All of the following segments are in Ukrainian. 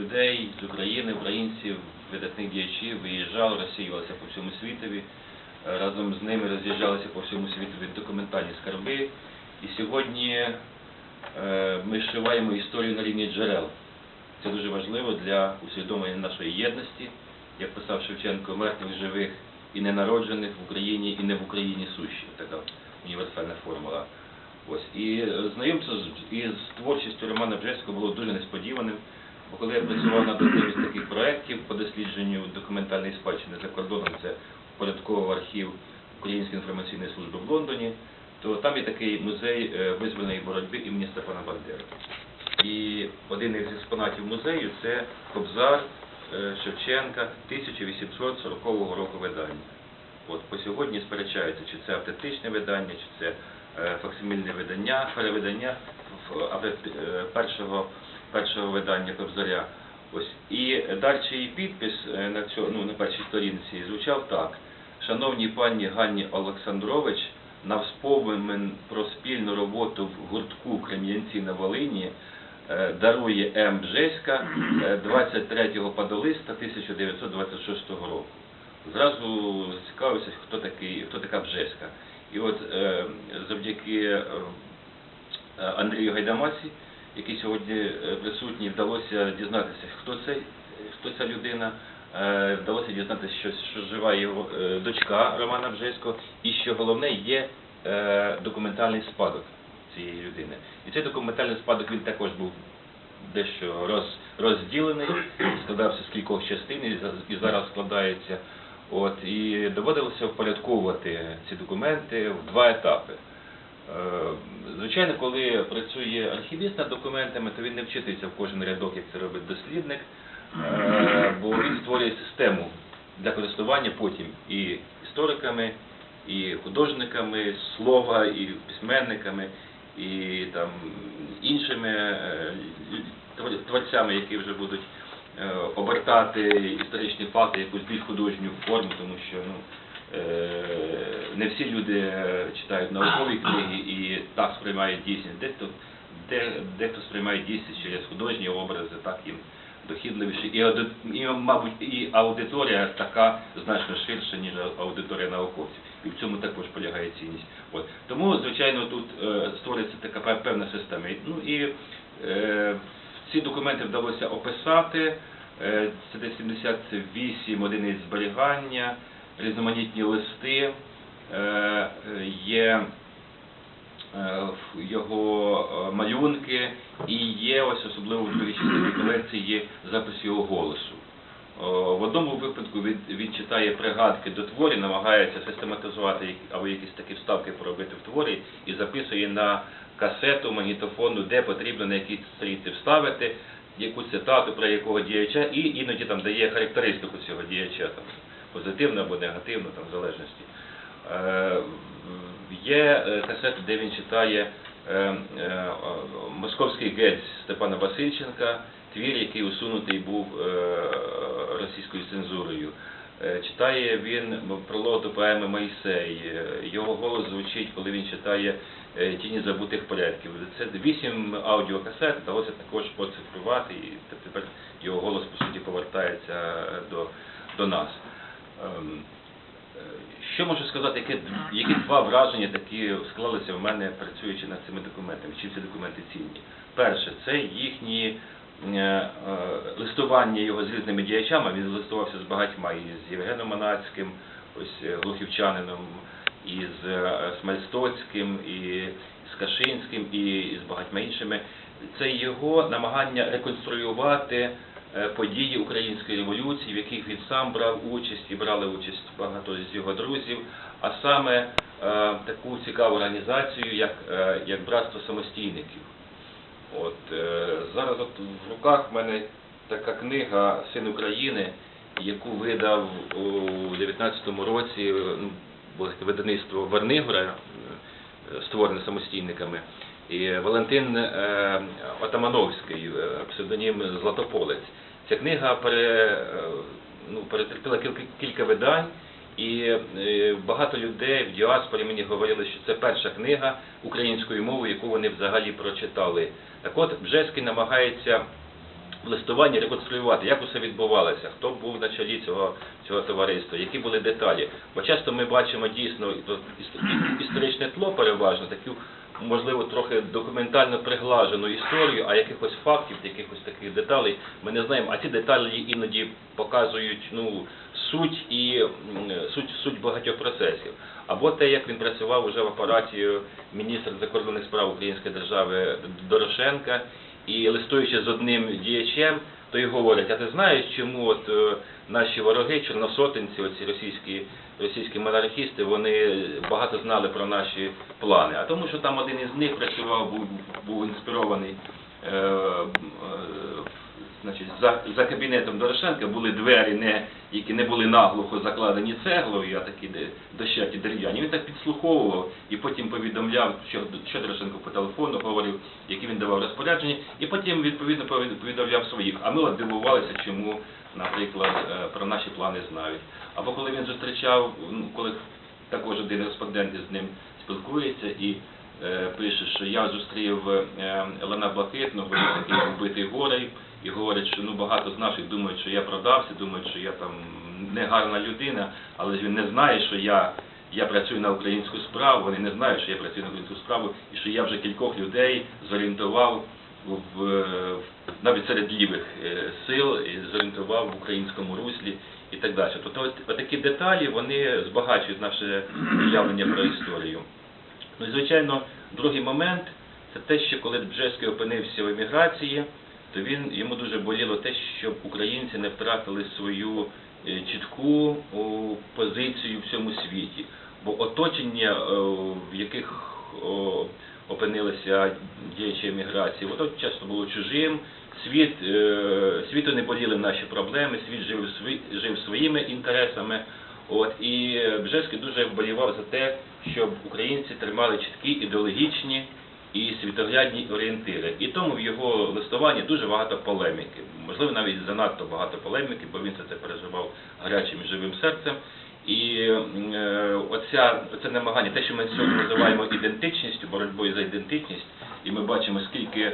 людей з України, українців, видатних діячів виїжджали, розсіювалися по всьому світові. Е, Разом з ними роз'їжджалися по всьому світові документальні скарби. І сьогодні е, ми зшиваємо історію на рівні джерел. Це дуже важливо для усвідомлення нашої єдності, як писав Шевченко, мертвих, живих і ненароджених в Україні і не в Україні сущі. Така універсальна формула. Ось. І знайомство з, із творчістю Романа Бжеського було дуже несподіваним, коли я працював над одним із таких проєктів по дослідженню документальної спадщини за кордоном, це впорядковував архів Української інформаційної служби в Лондоні, то там є такий музей е, визвольної боротьби імені Степана Бандери. І один із експонатів музею це Кобзар е, Шевченка 1840 року видання. От по сьогодні сперечаються, чи це автентичне видання, чи це е, факсимільне видання, перевидання першого, першого видання Кобзаря. Ось. І дальший підпис е, на, цьому, ну, на першій сторінці звучав так. Шановній пані Ганні Олександрович, на вспомин про спільну роботу в гуртку Крем'янці на Волині е, дарує М. Бжеська е, 23 падолиста 1926 року. Зразу зацікавився, хто такий, хто така Бжеська. І от е, завдяки е, е, Андрію Гайдамасі, який сьогодні е, присутній, вдалося дізнатися, хто це, хто ця людина. Е, Вдалося дізнатися, що, що жива його е, дочка Романа Бжеського, і що головне є документальний спадок цієї людини. І цей документальний спадок він також був дещо роз, розділений, складався з кількох частин і зараз складається. От, і доводилося впорядковувати ці документи в два етапи. Е, Звичайно, коли працює архівіст над документами, то він не вчитується в кожен рядок, як це робить дослідник, е, бо він створює систему для користування потім і істориками, і художниками слова, і письменниками, і там іншими е, творцями, які вже будуть обертати історичні факти якусь більш художню форму, тому що ну, не всі люди е, читають наукові книги і так сприймають дійсність. Дехто, де, дехто сприймає дійсність через художні образи, так їм дохідливіше. І, і, мабуть, і аудиторія така значно ширша, ніж аудиторія науковців. І в цьому також полягає цінність. От. Тому, звичайно, тут е, створюється така певна система. Ну і е, ці документи вдалося описати. Е, Це десь 78 одиниць зберігання, різноманітні листи, е, є е, його е, малюнки, і є ось особливо в частині колекції є запис його голосу. В одному випадку він, читає пригадки до творів, намагається систематизувати або якісь такі вставки поробити в творі і записує на касету, магнітофону, де потрібно на якій сторінці вставити, яку цитату про якого діяча, і іноді там дає характеристику цього діяча, там, позитивну або негативну, там, в залежності. Е, Є е, касети, де він читає е, е, Московський геть Степана Васильченка, твір, який усунутий був е, російською цензурою. Е, Читає він пролог до поеми Майсей. Е, Його голос звучить, коли він читає е, Тіні забутих порядків. Це вісім аудіокасет, вдалося також поцифрувати, і тепер його голос по суті повертається до, до нас. Ем, Е, Що можу сказати, які, які два враження такі склалися в мене, працюючи над цими документами? Чим ці документи цінні? Перше, це їхні е, е, листування його з різними діячами. Він листувався з багатьма і з Євгеном Манацьким, ось глухівчанином, і з Смельстоцьким, і з Кашинським, і з багатьма іншими. Це його намагання реконструювати події української революції, в яких він сам брав участь і брали участь багато з його друзів, а саме е, таку цікаву організацію, як, е, як братство самостійників. От е, зараз от в руках в мене така книга Син України, яку видав у 19-му році е, ну, видавництво Вернигора, е, створене самостійниками. І Валентин е, Отамановський, е, псевдонім Златополець. Ця книга пере, е, ну, перетерпіла кілька, кілька видань, і багато людей в діаспорі мені говорили, що це перша книга українською мовою, яку вони взагалі прочитали. Так от Бжеський намагається листування реконструювати, як усе відбувалося, хто був на чолі цього, цього товариства, які були деталі. Бо часто ми бачимо дійсно історичне тло переважно, таку, можливо, трохи документально приглажену історію, а якихось фактів, якихось таких деталей ми не знаємо. А ці деталі іноді показують ну, суть і суть, суть багатьох процесів. Або те, як він працював уже в апараті міністра закордонних справ Української держави Дорошенка, і листуючи з одним діячем, то й говорять, а ти знаєш, чому от е, наші вороги, чорносотенці, оці російські, російські монархісти, вони багато знали про наші плани. А тому, що там один із них працював, був, був інспірований е, е, значить, за, за кабінетом Дорошенка були двері, не, які не були наглухо закладені цеглою, а такі дощаті дерев'яні. Він так підслуховував і потім повідомляв, що, що Дорошенко по телефону говорив, які він давав розпорядження, і потім відповідно повідомляв своїх. А ми от дивувалися, чому, наприклад, е, про наші плани знають. Або коли він зустрічав, ну, коли також один респондент з ним спілкується і е, пише, що я зустрів е, Лена Блакитного, такий вбитий горей, і говорить, що ну багато з наших думають, що я продався, думають, що я там негарна людина, але ж він не знає, що я, я працюю на українську справу, вони не знають, що я працюю на українську справу, і що я вже кількох людей зорієнтував в, навіть серед лівих е, сил і зорієнтував в українському руслі і так далі. Тобто от, такі деталі вони збагачують наше уявлення про історію. Ну і звичайно, другий момент це те, що коли Бжеський опинився в еміграції, то він йому дуже боліло те, щоб українці не втратили свою е, чітку позицію в цьому світі. Бо оточення, е, в яких опинилися діячі еміграції, воно часто було чужим. Світ, е, світу не боліли наші проблеми, світ жив, жив своїми інтересами. От, і Бжеський дуже вболівав за те, щоб українці тримали чіткі ідеологічні і світоглядні орієнтири. І тому в його листуванні дуже багато полеміки. Можливо, навіть занадто багато полеміки, бо він це, це переживав гарячим і живим серцем. І е, оця, оце намагання, те, що ми сьогодні називаємо ідентичністю, боротьбою за ідентичність, і ми бачимо, скільки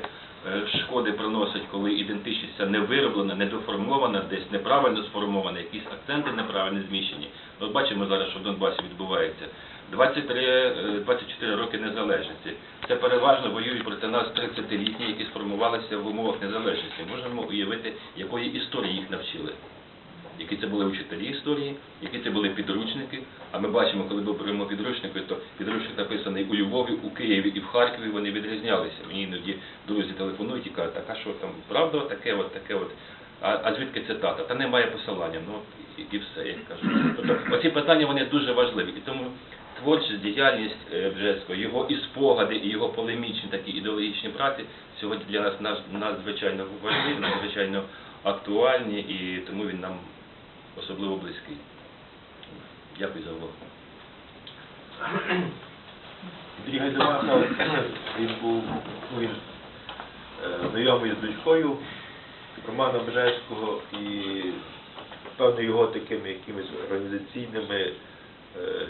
шкоди приносить, коли ідентичність не вироблена, недоформована, десь неправильно сформована, якісь акценти неправильно зміщені. От бачимо зараз, що в Донбасі відбувається. 23, е, 24 роки незалежності. Це переважно воюють проти нас 30-літні, які сформувалися в умовах незалежності. Можемо уявити, якої історії їх навчили. Які це були вчителі історії, які це були підручники. А ми бачимо, коли ми беремо підручники, то підручник написаний у Львові, у Києві і в Харкові, вони відрізнялися. Мені іноді друзі телефонують і кажуть, так а що там, правда, таке, от таке от. А, а звідки цитата? Та немає посилання, ну і, і все, як кажуть. Тобто оці питання вони дуже важливі. І тому творчість, діяльність е, Бжеського, його і спогади, і його полемічні такі ідеологічні праці сьогодні для нас надзвичайно важливі, надзвичайно актуальні, і тому він нам особливо близький. Дякую за увагу. Андрій Гайдамаха, він був ну, е, знайомий з дочкою Романа Бжеського і певно його такими якимись організаційними е, е,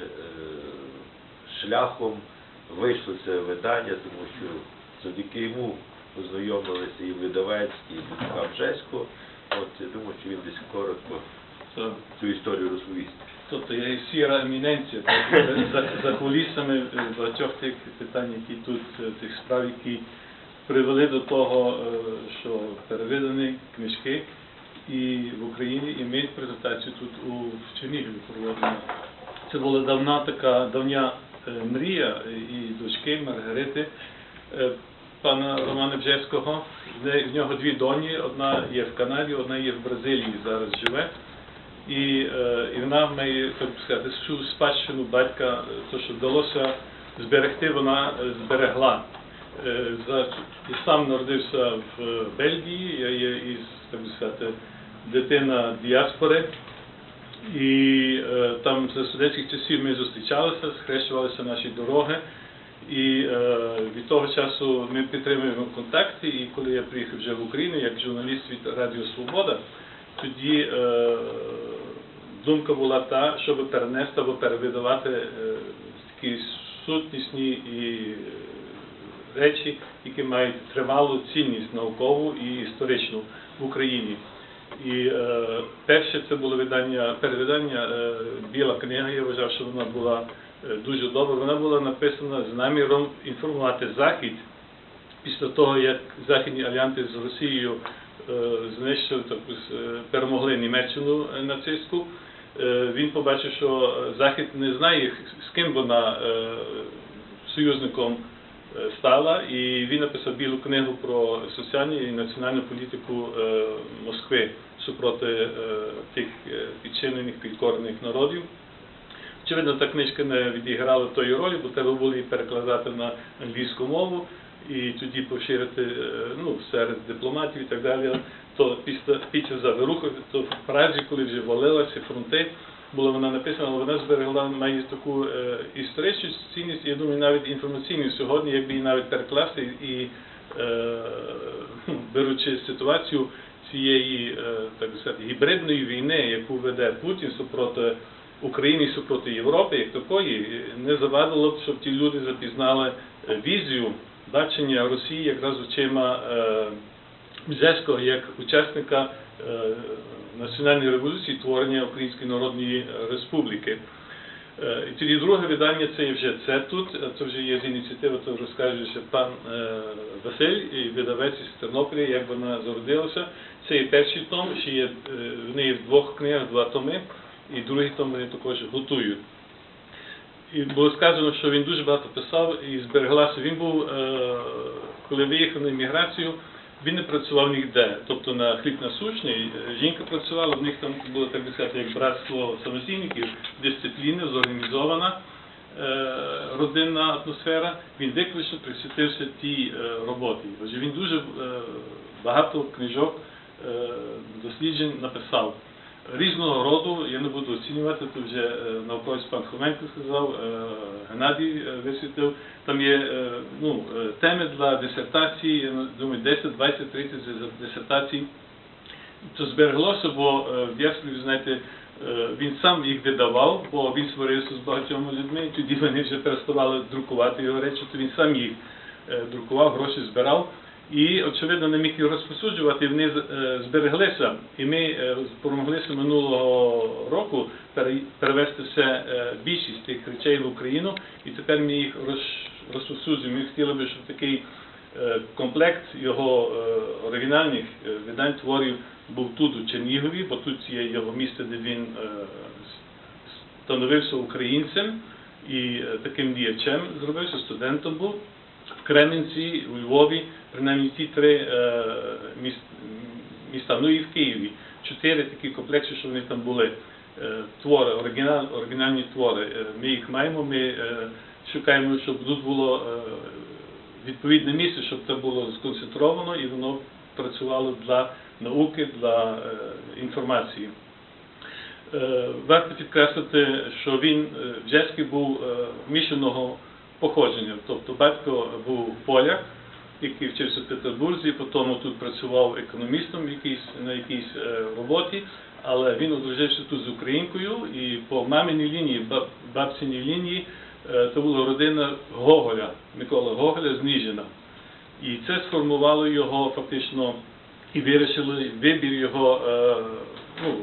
шляхом вийшло це видання, тому що завдяки йому познайомилися і видавець, і Бжеського. От я думаю, що він десь коротко То, цю історію розповість. тобто є сіра еміненція за, за кулісами е, багатьох тих питань, які тут, е, тих справ, які привели до того, е, що перевидані книжки і в Україні і ми презентацію тут у Чернігові проводимо. Це була давна така давня мрія і дочки Маргарити пана Романа Бжевського. В нього дві доні, одна є в Канаді, одна є в Бразилії зараз живе. І, е, і вона в неї, так би сказати, всю спадщину батька, е, то, що вдалося зберегти, вона е, зберегла. І сам народився в Бельгії, я є із, так би сказати, дитина діаспори. І е, там за студентських часів ми зустрічалися, схрещувалися наші дороги. І е, від того часу ми підтримуємо контакти. І коли я приїхав вже в Україну як журналіст від Радіо Свобода, тоді е, думка була та, щоб перенести або перевидавати е, такі сутнісні і е, речі, які мають тривалу цінність наукову і історичну. в Україні. І е, перше це було видання, перевидання е, Біла книга. Я вважав, що вона була е, дуже добра. Вона була написана з наміром інформувати Захід після того, як західні альянти з Росією е, знищили, тобто е, перемогли Німеччину нацистську. Е, Він побачив, що е, Захід не знає, з ким вона е, союзником стала, і він написав білу книгу про соціальну і національну політику Москви супроти тих підчинених, підкорених народів. Очевидно, та книжка не відіграла тої ролі, бо треба було її перекладати на англійську мову і тоді поширити е, ну, серед дипломатів і так далі. То після, після заворухи, то Празі, коли вже валилися фронти, була вона написана, але вона зберегла має таку е, історичну цінність, і я думаю, навіть інформаційну сьогодні, якби її навіть перекласти і е, беручи ситуацію цієї е, так сказати, гібридної війни, яку веде Путін супроти України супроти Європи, як такої, не завадило б, щоб ті люди запізнали е, візію бачення Росії якраз очима е, як учасника е, національної революції творення Української Народної Республіки. Е, І тоді друге видання це вже це тут, це вже є з ініціативи, то розкаже ще пан е, Василь, і видавець із Тернополя, як вона зародилася. Це є перший том, ще є, вони є в двох книгах, два томи, і другий том вони також готують. І було сказано, що він дуже багато писав і збереглася. Він був, е, коли виїхав на імміграцію, він не працював ніде. Тобто на хліб насущний е, жінка працювала, в них там було так би сказати, як братство самостійників, дисципліна, зорганізована е, родинна атмосфера. Він виключно присвятився тій роботі. Отже, він дуже багато книжок, досліджень написав різного роду, я не буду оцінювати, то вже е, науковець пан Хоменко сказав, е, Геннадій е, висвітлив. Там є ну, теми для дисертації, я думаю, 10, 20, 30 дисертацій. То збереглося, бо е, в Яслі, знаєте, він сам їх видавав, бо він сварився з багатьма людьми, тоді вони вже переставали друкувати його речі, то він сам їх друкував, гроші збирав. І, очевидно, не міг їх розпосуджувати, і вони е, збереглися. І ми е, спромоглися минулого року пере- перевести все, е, більшість тих речей в Україну, і тепер ми їх роз- розповсюджуємо. Ми хотіли би, щоб такий комплект його оригінальних видань творів був тут, у Чернігові, бо тут є його місце, де він становився українцем і таким діячем зробився, студентом був в Кременці, у Львові, принаймні ті три е, міста, ну і в Києві. Чотири такі комплекси, що вони там були. Е, Твори, оригінал, оригінальні твори. Е, Ми їх маємо, ми шукаємо, щоб тут було відповідне місце, щоб це було сконцентровано і воно працювало для науки, для інформації. Варто підкреслити, що він е, Бжезький був мішаного походження. Тобто батько був поляк, який вчився в Петербурзі, потім тут працював економістом якійсь, на якійсь е, роботі, але він одружився тут з українкою і по маминій лінії, баб- бабциній лінії, це була родина Гоголя, Микола Гоголя з. І це сформувало його фактично і вирішило вибір його е, ну,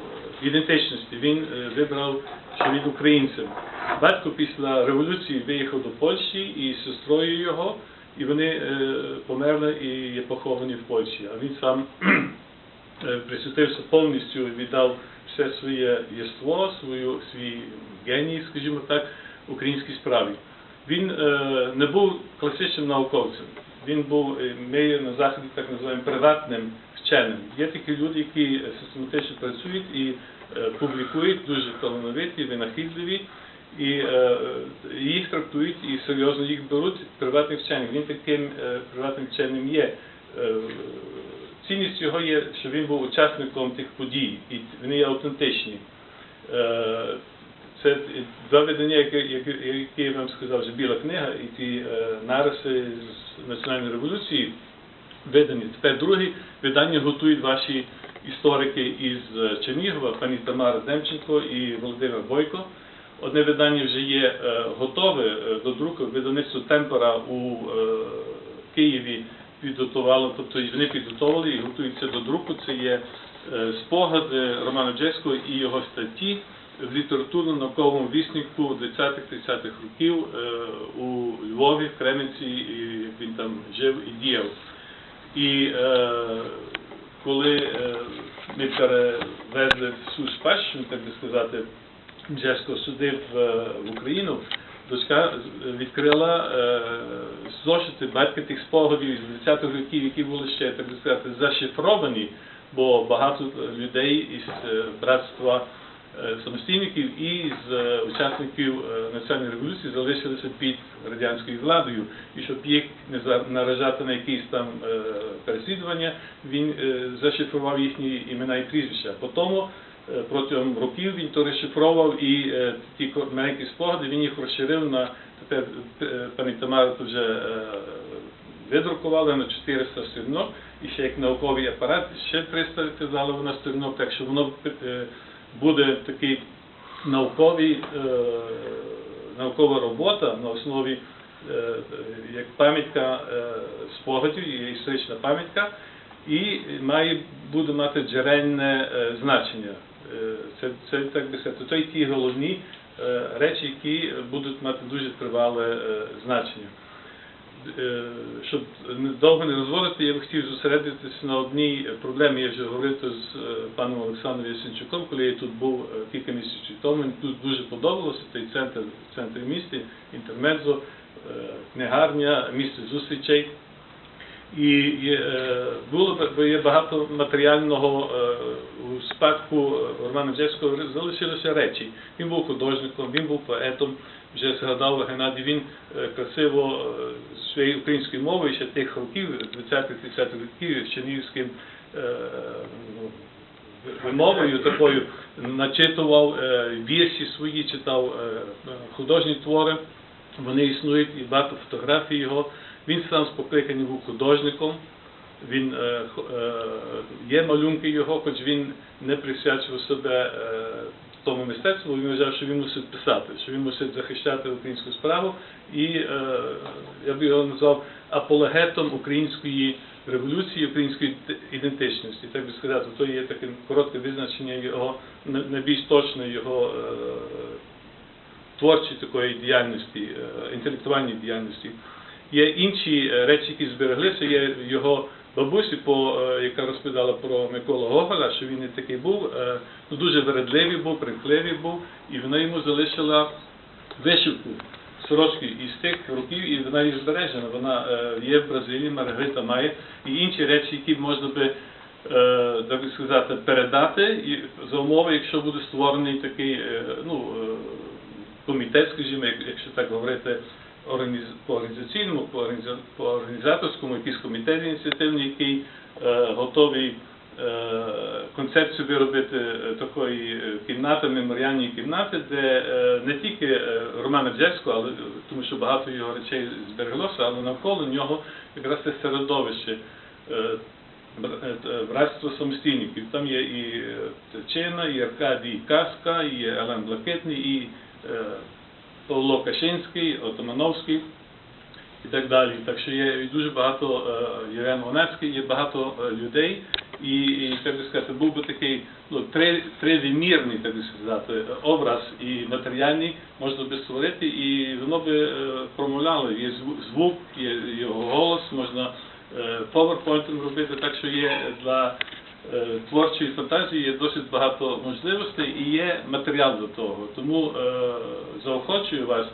ідентичності. Він е, вибрав, що він українцем. Батько після революції виїхав до Польщі і з сестрою його, і вони е, померли і є поховані в Польщі. А він сам е, присвятився повністю, віддав все своє єство, свою, свій геній, скажімо так, українській справі. Він е, не був класичним науковцем. Він був, ми на заході так називаємо приватним вченим. Є такі люди, які систематично працюють і публікують, дуже талановиті, винахідливі, і е, їх трактують і серйозно їх беруть приватних вчених. Він таким е, приватним вченим є. Е, Цінність його є, що він був учасником тих подій, і вони є автентичні. Е, Це два видання, які, які, я вам сказав, вже біла книга, і ті е, нариси з національної революції видані. Тепер друге видання готують ваші історики із е, Чернігова, пані Тамара Демченко і Володимир Бойко. Одне видання вже є е, готове е, до друку, видавництво Темпора у е, Києві підготувало, тобто вони підготовили і готуються до друку. Це є спогади Романа Джеського і його статті в літературно-науковому віснику 20-30-х років у Львові, в Кременці, як він там жив і діяв. І коли ми перевезли всю спадщину, так би сказати, Джеського сюди в, е, в Україну, дочка відкрила е, зошити батька тих спогадів із 20-х років, які були ще, так сказати, зашифровані, бо багато людей із е, братства е, самостійників і з е, учасників е, національної революції залишилися під радянською владою. І щоб їх не наражати на якісь там е, переслідування, він е, зашифрував їхні імена і прізвища. Потім е, протягом років він то розшифровував і е, ті маленькі спогади він їх розширив на тепер е, пані Тамара то вже е, видрукували на 400 сторінок, і ще як науковий апарат, ще 300 казали вона сторінок, так що воно е, буде такий науковий, е, наукова робота на основі е, е, як пам'ятка е, спогадів, є історична пам'ятка, і має буде мати джерельне е, значення. Е, Це, це так би сказати, то й ті головні е, речі, які будуть мати дуже тривале е, значення. Щоб довго не розводити, я б хотів зосередитися на одній проблемі. Я вже говорив з паном Олександром Ясенчуком, коли я тут був кілька місяців тому. Мені тут дуже подобалося той центр, центр міста, інтермедзо, е, книгарня, місце зустрічей. І е, було б- є багато матеріального е, у спадку е, Романа Джевського залишилися речі. Він був художником, він був поетом. Вже згадав Геннадій, він красиво своєю українською мовою ще тих років, 20-30 років, чернігівським ну, вимовою такою начитував вірші свої, читав художні твори. Вони існують і багато фотографій його. Він сам з покликання був художником. Він е, е, є малюнки його, хоч він не присвячував себе е, тому мистецтву. Він вважав, що він мусить писати, що він мусить захищати українську справу. І е, я б його назвав апологетом української революції, української ідентичності. Так би сказати, то є таке коротке визначення його найбільш точне його е, творчої такої діяльності, е, інтелектуальної діяльності. Є інші е, речі, які збереглися. Є його бабусі, по, е, яка розповідала про Микола Гоголя, що він і такий був, е, ну, дуже вередливий був, прихливий був, і вона йому залишила вишивку сорочки із тих років, і вона є збережена. Вона є в Бразилії, Маргарита має, і інші речі, які можна би так сказати, передати за умови, якщо буде створений такий ну, комітет, скажімо, якщо так говорити, по організаційному, по організа- по організаторському, якийсь комітет ініціативний, який е, готовий е, концепцію виробити е, такої кімнати, меморіальної кімнати, де не тільки Романа Бжевського, але тому що багато його речей збереглося, але навколо нього якраз це середовище. бр- братство самостійників. Там є і Тичина, і Аркадій Каска, і Елен Блакитний, і Павло Кашинський, Отомановський і так далі. Так що є дуже багато е, Євген Вонецький, є багато е, людей, і, і так би сказати, був би такий ну, три, тривимірний, так би сказати, образ і матеріальний можна би створити, і воно би е, промовляло. Є звук, є його голос, можна PowerPoint робити, так що є для творчої фантазії є досить багато можливостей і є матеріал до того. Тому е, заохочую вас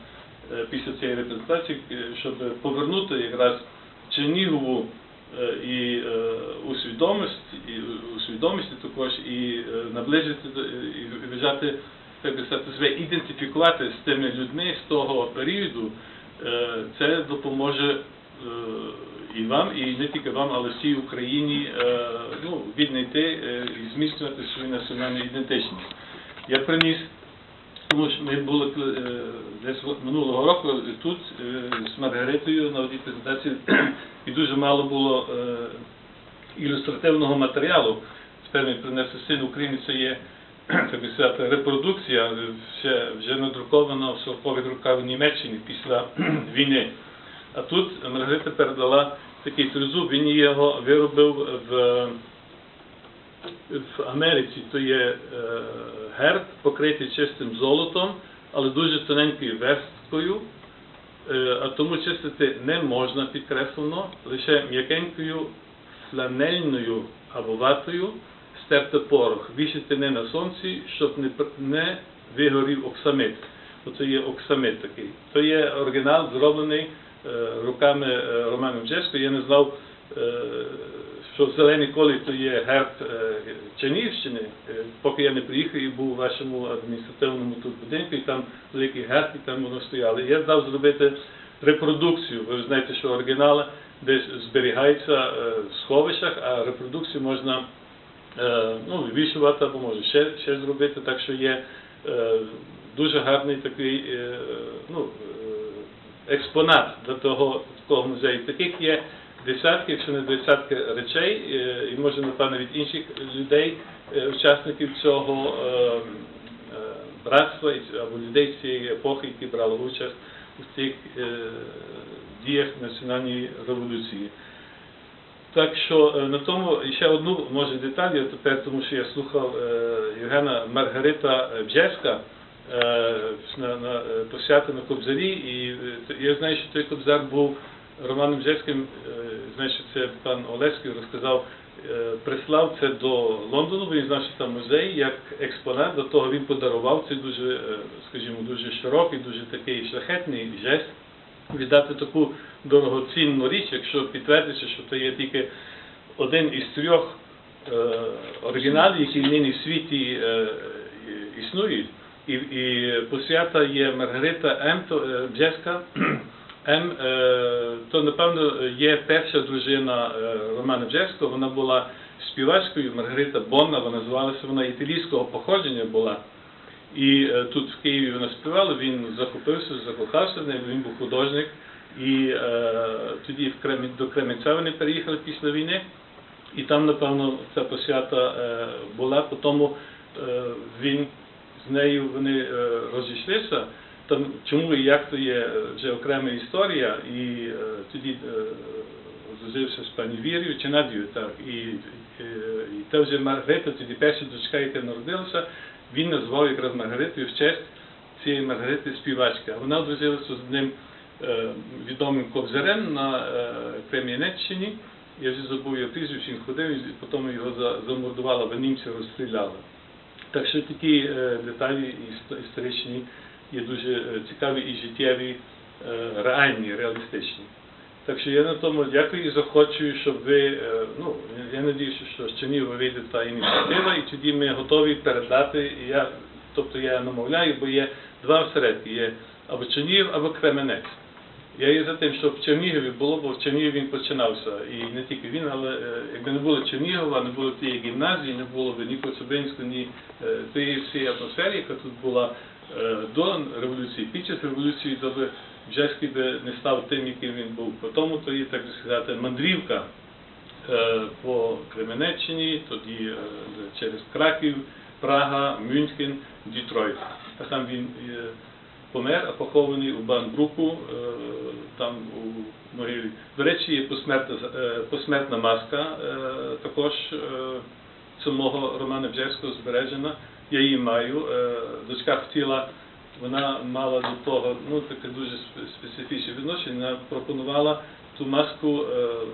е, після цієї репрезентації, е, щоб повернути якраз Чернігову е, і е, у свідомість, і у свідомості також і е, наближити і вважати, так би сказати, себе ідентифікувати з тими людьми з того періоду. Е, Це допоможе е, і вам, і не тільки вам, але всій Україні е, ну, віднайти е, і зміцнювати свою національну ідентичність. Я приніс тому що ми були е, десь минулого року тут з Маргаритою на одній презентації, і дуже мало було ілюстративного матеріалу. Тепер ми принесли син України, це є так сказати, репродукція, е, ще, вже надрукована в 40-х роках в Німеччині після війни. А тут Маргарита передала такий тризуб, він його виробив в, в Америці. То є е, герб, покритий чистим золотом, але дуже тоненькою версткою. Е, а тому чистити не можна підкреслено, лише м'якенькою фланельною або ватою стерти порох, вішати не на сонці, щоб не, не вигорів оксамит. Оце є оксамит такий. То є оригінал, зроблений руками е, Романа Бжешко. Я не знав, е, що зелений колір то є герб е, Чернігівщини. Е, поки я не приїхав і був у вашому адміністративному тут будинку, і там великий герб, і там воно стояло. Я дав зробити репродукцію. Ви знаєте, що оригінали десь зберігаються е, в сховищах, а репродукцію можна е, ну, вивішувати або може ще, ще зробити. Так що є е, дуже гарний такий е, ну, е, експонат до того такого музею. Таких є десятки, якщо не десятки речей, е, і може, напевно, від інших людей, е, учасників цього е, братства або людей цієї епохи, які брали участь у цих діях національної революції. Так що на тому ще одну може деталь, я тепер, тому що я слухав Євгена Маргарита Бжеська е, на, на е, посвяти на Кобзарі, і е, я знаю, що той Кобзар був Романом Бжеським, е, знаю, що це пан Олеський розказав, е, прислав це до Лондону, бо він знав, що там музей, як експонат, до того він подарував цей дуже, е, скажімо, дуже широкий, дуже такий шляхетний жест віддати таку дорогоцінну річ, якщо підтвердиться, що це є тільки один із трьох е, оригіналів, які нині в світі е, існують. І, і посвята є Маргарита М. е, Бжеська. М. е, то, напевно, є перша дружина е, Романа Бжеського. Вона була співачкою Маргарита Бонна, вона називалася, вона італійського походження була. І тут в Києві вона співала, він захопився, закохався в неї, він був художник. І е, тоді в Кремі, до Кременця вони переїхали після війни. І там, напевно, ця посвята е, була, по тому е, він з нею вони е, розійшлися. Чому і як то є е, вже окрема історія, і е, тоді одружився з пані Вір'ю чи Надією, так, і, і, та вже Маргарита, тоді перша дочка, яка народилася, він назвав якраз Маргаритою в честь цієї Маргарити співачки. Вона одружилася з одним е, відомим кобзарем на Крем'янеччині. Я вже забув його прізвище, він ходив, і потім його за- замордували, бо німці розстріляли. Так що такі е, деталі історичні є дуже е, цікаві і життєві, е, реальні, реалістичні. Так що я на тому дякую і захочую, щоб ви, ну, я надіюся, що з Чернігова вийде та ініціатива, і тоді ми готові передати, і я, тобто я намовляю, бо є два осередки, є або Чернігів, або Кременець. Я є за тим, щоб в Чернігові було, бо в Чернігові він починався. І не тільки він, але е, якби не було Чернігова, не було тієї гімназії, не було б ні Коцюбинського, ні е, тієї всієї атмосфери, яка тут була е, до революції, під час революції, то би Бжеський би не став тим, яким він був. По тому то є, так би сказати, мандрівка по Кременеччині, тоді через Краків, Прага, Мюнхен, Дітройт. А там він помер, а похований у Банбруку, е, там у могилі. До речі, є посмертна, е, посмертна маска е, також самого Романа Бжевського збережена. Я її маю. Дочка хотіла, вона мала до того ну, таке дуже специфічне відношення. Вона пропонувала ту маску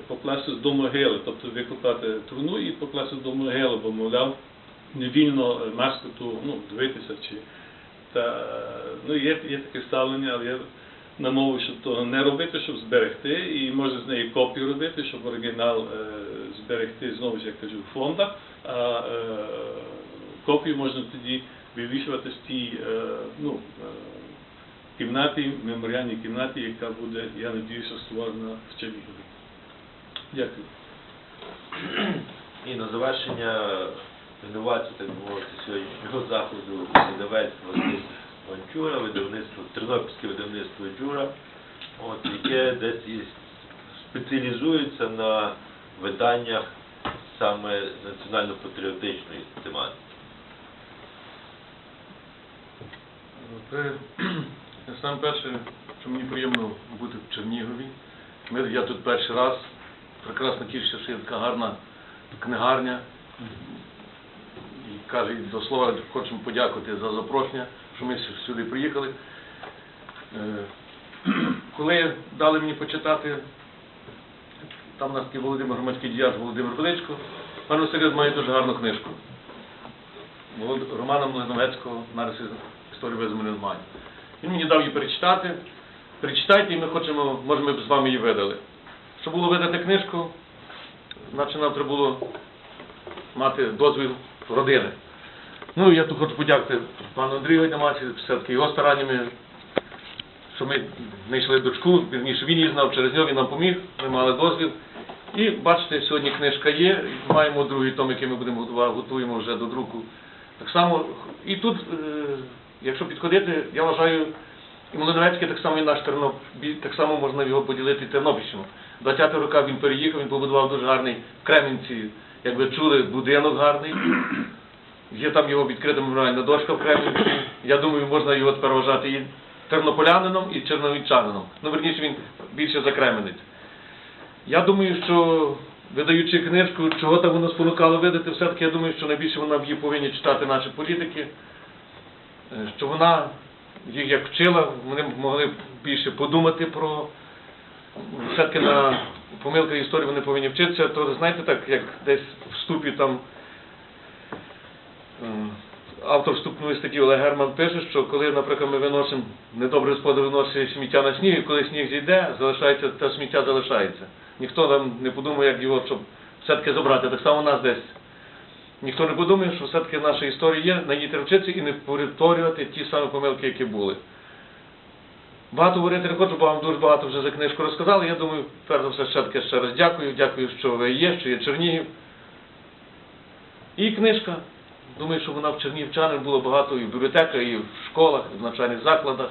покласти до могили, тобто викопати труну і покласти до могили, бо, мовляв, не вільно маску ту ну, дивитися чи та ну є, є таке ставлення, але я намовив, щоб того не робити, щоб зберегти, і може з неї копію робити, щоб оригінал е, зберегти знову ж я кажу в фондах, а е, копію можна тоді вивішувати в тій е, ну, е, кімнаті, меморіальній кімнаті, яка буде, я надіюся, створена в Чернігові. Дякую. І на завершення інновації, так мовити, сьогоднішнього заходу видавецтва Ванчура, видавництво, Тернопільське видавництво Джура, от, яке десь і спеціалізується на виданнях саме національно-патріотичної тематики. Це саме перше, що мені приємно бути в Чернігові. Я тут перший раз, прекрасно тішиться, що є така гарна книгарня. Каже, до слова хочемо подякувати за запрошення, що ми сюди приїхали. Е, Коли дали мені почитати, там у нас такий Володимир громадський діяч Володимир Величко, пан Василь має дуже гарну книжку. Романа Млиновецького «Нариси історії без немає. Він мені дав її перечитати. Перечитайте, і ми хочемо, може ми б з вами її видали. Щоб було видати книжку, значить нам треба було мати дозвіл родини. Ну, я тут хочу подякувати пану Андрію Гайдамаці, все-таки його стараннями, що ми знайшли дочку, вірніше він її знав, через нього він нам поміг, ми мали дозвіл. І бачите, сьогодні книжка є, маємо другий том, який ми будемо готуємо вже до друку. Так само, і тут, е, якщо підходити, я вважаю, і Молодовецький так само і наш Тернопіль, так само можна його поділити Тернопільщину. 20 років він переїхав, він побудував дуже гарний в Кремінці, як ви чули, будинок гарний. Є там його відкрита меморіальна дошка в Кремінці. Я думаю, можна його тепер вважати і тернополянином, і черновічанином. Ну, верніше, він більше за Кременець. Я думаю, що видаючи книжку, чого там воно спонукало видати, все-таки я думаю, що найбільше вона її повинні читати наші політики, е, що вона їх як вчила, вони б могли більше подумати про все-таки на помилки історії вони повинні вчитися, то знаєте так, як десь в вступі там е, автор вступної статті Олег Герман пише, що коли, наприклад, ми виносимо, недобре господар виносить сміття на сніг, і коли сніг зійде, залишається, те сміття залишається. Ніхто там не подумає, як його, щоб все-таки забрати. Так само у нас десь. Ніхто не подумає, що все-таки наша історія є, на ній треба вчитися і не повторювати ті самі помилки, які були. Багато говорити не хочу, бо вам дуже багато вже за книжку розказали. Я думаю, перш за все, ще таки ще раз дякую. Дякую, що ви є, що є Чернігів. І книжка. Думаю, що вона в чернігівчанин було багато і в бібліотеках, і в школах, і в навчальних закладах.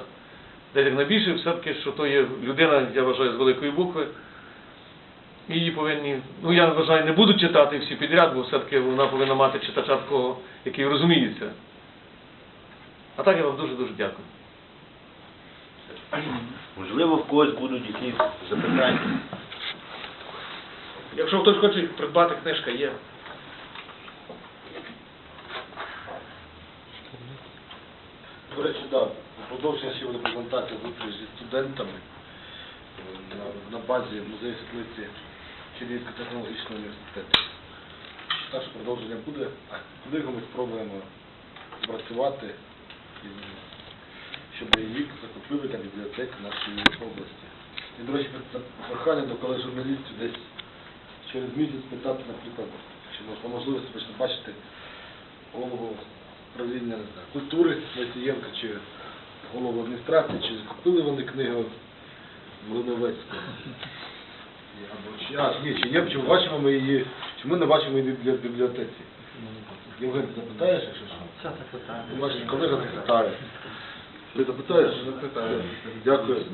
Десь як найбільше, все-таки, що то є людина, я вважаю, з великої букви. І її повинні, ну я вважаю, не буду читати всі підряд, бо все-таки вона повинна мати читача такого, який розуміється. А так я вам дуже-дуже дякую. Можливо, в когось будуть якісь запитання. Якщо хтось хоче придбати, книжка є. До речі, так, продовження ще буде презентація зустріч зі студентами е, на, на базі музею світлиці Чернігівського технологічного університету. Так що продовження буде, а книгу ми спробуємо працювати, щоб її закупили на бібліотек нашої області. І, до речі, прохання до колег журналістів десь через місяць питати, наприклад, чи по можливості почне бачити голову не знаю, культури Матієнка чи голову адміністрації, чи закупили вони книгу Млиновецького. Або чи, а, ні, чи є, чи бачимо ми її, чи ми не бачимо її в бібліотеці. Євген, ти запитаєш, якщо що? Ти бачиш, колега запитає. Ти запитаєш? Запитаю. Дякую.